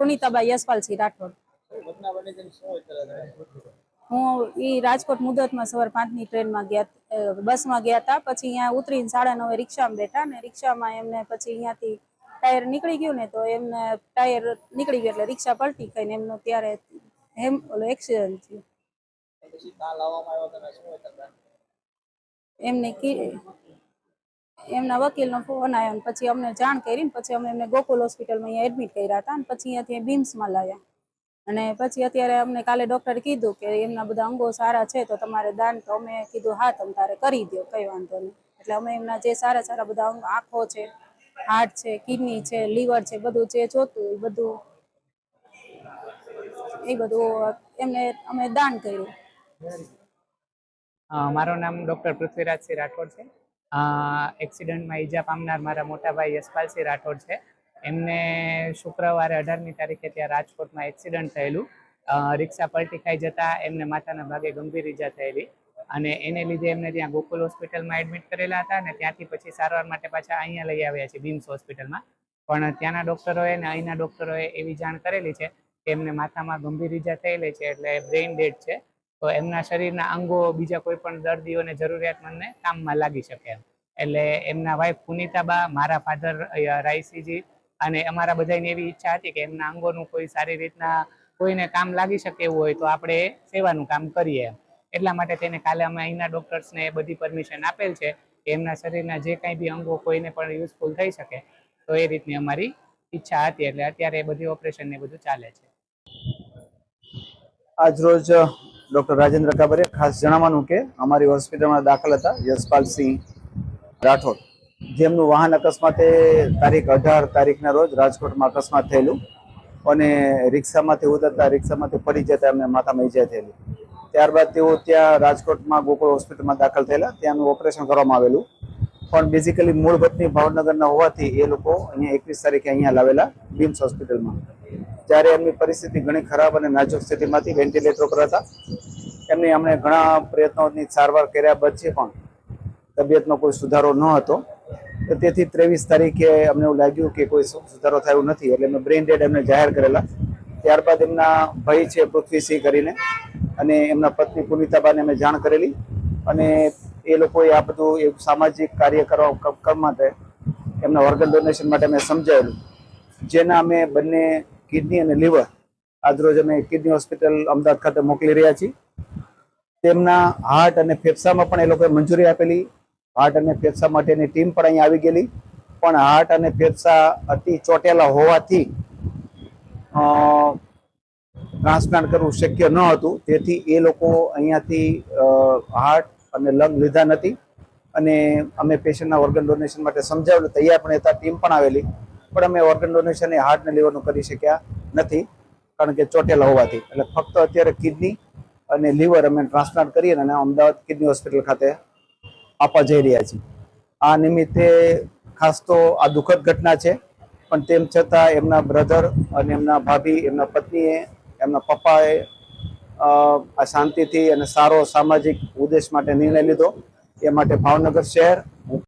પુનિતાબા યશપાલસિંહ રાઠોડ. હું ઈ રાજકોટ મુદતમાં સવાર પાંચની ટ્રેનમાં ગયા બસમાં ગયા હતા પછી અહીંયા ઉતરીને સાડા નવે રિક્ષામાં બેઠા ને રિક્ષામાં એમને પછી અહીંયાથી ટાયર નીકળી ગયું ને તો એમને ટાયર નીકળી ગયું એટલે રિક્ષા પલટી ખાઈને એમનો ત્યારે હેમ ઓલો એક્સિડન્ટ થયું. એમને કી એમના વકીલનો ફોન આવ્યો ને પછી અમને જાણ કરી ને પછી અમે એમને ગોકુલ હોસ્પિટલમાં અહીંયા એડમિટ કર્યા હતા અને પછી અહીંયાથી બીમ્સમાં લાવ્યા અને પછી અત્યારે અમને કાલે ડૉક્ટરે કીધું કે એમના બધા અંગો સારા છે તો તમારે દાન તો અમે કીધું, હા, તમે તારે કરી દો કંઈ વાંધો નહીં. એટલે અમે એમના જે સારા સારા બધા અંગ, આંખો છે હાર્ટ છે કિડની છે લીવર છે, બધું જે જોતું એ બધું એ બધું એમને અમે દાન કર્યું. મારું નામ ડૉક્ટર પૃથ્વીરાજસિંહ રાઠોડ છે. એક્સિડન્ટમાં ઈજા પામનાર મારા મોટાભાઈ યશપાલસિંહ રાઠોડ છે. એમને શુક્રવારે અઢારમી તારીખે ત્યાં રાજકોટમાં એક્સિડન્ટ થયેલું. રિક્ષા પલટી ખાઈ જતા એમને માથાના ભાગે ગંભીર ઈજા થયેલી. અને એને લીધે એમને ત્યાં ગોકુલ હોસ્પિટલમાં એડમિટ કરેલા હતા અને ત્યાંથી પછી સારવાર માટે પાછા અહીંયા લઈ આવ્યા છે બીમ્સ હોસ્પિટલમાં. પણ ત્યાંના ડૉક્ટરોએ અને અહીંના ડૉક્ટરોએ એવી જાણ કરેલી છે કે એમને માથામાં ગંભીર ઈજા થયેલી છે એટલે બ્રેઇન ડેડ છે. તો એમના શરીરના અંગો બીજા કોઈ પણ દર્દીઓને જરૂરિયાતમંદને કામમાં લાગી શકે એટલે એમના વાઈફ પુનિતાબા, મારા ફાધર રાયસીજી અને અમારા બધાની એવી ઈચ્છા હતી કે એમના અંગોનું કોઈ સારી રીતના કોઈને કામ લાગી શકે એવું હોય તો આપણે સેવાનું કામ કરીએ એટલા માટે તેને કાલે અમે અહીંના ડોક્ટર્સને બધી પરમિશન આપેલ છે કે એમના શરીરના જે કાંઈ બી અંગો કોઈને પણ યુઝફુલ થઈ શકે તો એ રીતની અમારી ઈચ્છા હતી. એટલે અત્યારે એ બધી ઓપરેશન ને બધું ચાલે છે. આજરોજ ડૉક્ટર રાજેન્દ્ર કાબરે ખાસ જણાવવાનું કે અમારી હોસ્પિટલમાં દાખલ હતા યશપાલસિંહ રાઠોડ. જેમનું વાહન અકસ્માતે તારીખ અઢાર તારીખના રોજ રાજકોટમાં અકસ્માત થયેલું અને રિક્ષામાંથી ઉતરતા રિક્ષામાંથી પડી જતા એમને માથામાં ઈજા થયેલી. ત્યારબાદ તેઓ ત્યાં રાજકોટમાં ગોકુળ હોસ્પિટલમાં દાખલ થયેલા. ત્યાંનું ઓપરેશન કરવામાં આવેલું. પણ બેઝિકલી મૂળ ભાવનગરના હોવાથી એ લોકો અહીંયા એકવીસ તારીખે અહીંયા લાવેલા બીમ્સ હોસ્પિટલમાં. જ્યારે એમની પરિસ્થિતિ ઘણી ખરાબ અને નાજુક સ્થિતિમાંથી વેન્ટિલેટર પર હતા. એમની અમને ઘણા પ્રયત્નોની સારવાર કર્યા પછી પણ તબિયતમાં કોઈ સુધારો ન હતો. તેથી ત્રેવીસ તારીખે અમને એવું લાગ્યું કે કોઈ સુધારો થયો નથી એટલે અમે બ્રેઇન ડેડ એમને જાહેર કરેલા. ત્યારબાદ એમના ભાઈ છે, પૃથ્વીસિંહ કરીને અને એમના પત્ની પુનિતાબાને અમે જાણ કરેલી. અને એ લોકોએ આ બધું એ સામાજિક કાર્ય કરવા કરવા માટે એમના ઓર્ગન ડોનેશન માટે અમે સમજાયેલું જેના અમે બંને કિડની અને લીવર. આજરોજ અમે કિડની હોસ્પિટલ અમદાવાદ ખાતે મોકલી રહ્યા છીએ. તેમના હાર્ટ અને ફેફસામાં પણ એ લોકોએ મંજૂરી આપેલી. હાર્ટ અને ફેફસા માટેની ટીમ પણ અહીંયા આવી ગયેલી. પણ હાર્ટ અને ફેફસા અતિ ચોટેલા હોવાથી ટ્રાન્સપ્લાન્ટ કરવું શક્ય ન હતું. તેથી એ લોકો અહીંયાથી હાર્ટ અને લંગ લીધા નથી. અને અમે પેશન્ટના ઓર્ગન ડોનેશન માટે સમજાવેલું તૈયાર પણ હતા ટીમ પણ આવેલી. પણ અમે ઓર્ગન ડોનેશન એ હાર્ટ ને લીવરનું કરી શક્યા નથી. કારણ કે ચોટેલા હોવાથી. એટલે ફક્ત અત્યારે કિડની અને લીવર અમે ટ્રાન્સપ્લાન્ટ કરીએ અને અમદાવાદ કિડની હોસ્પિટલ ખાતે આપવા જઈ રહ્યા છીએ. આ નિમિત્તે ખાસ તો આ દુઃખદ ઘટના છે. પણ તેમ છતાં એમના બ્રધર અને એમના ભાભી, એમના પત્નીએ, એમના પપ્પાએ આ શાંતિથી અને સારો સામાજિક ઉદ્દેશ માટે નિર્ણય લીધો. એ માટે ભાવનગર શહેર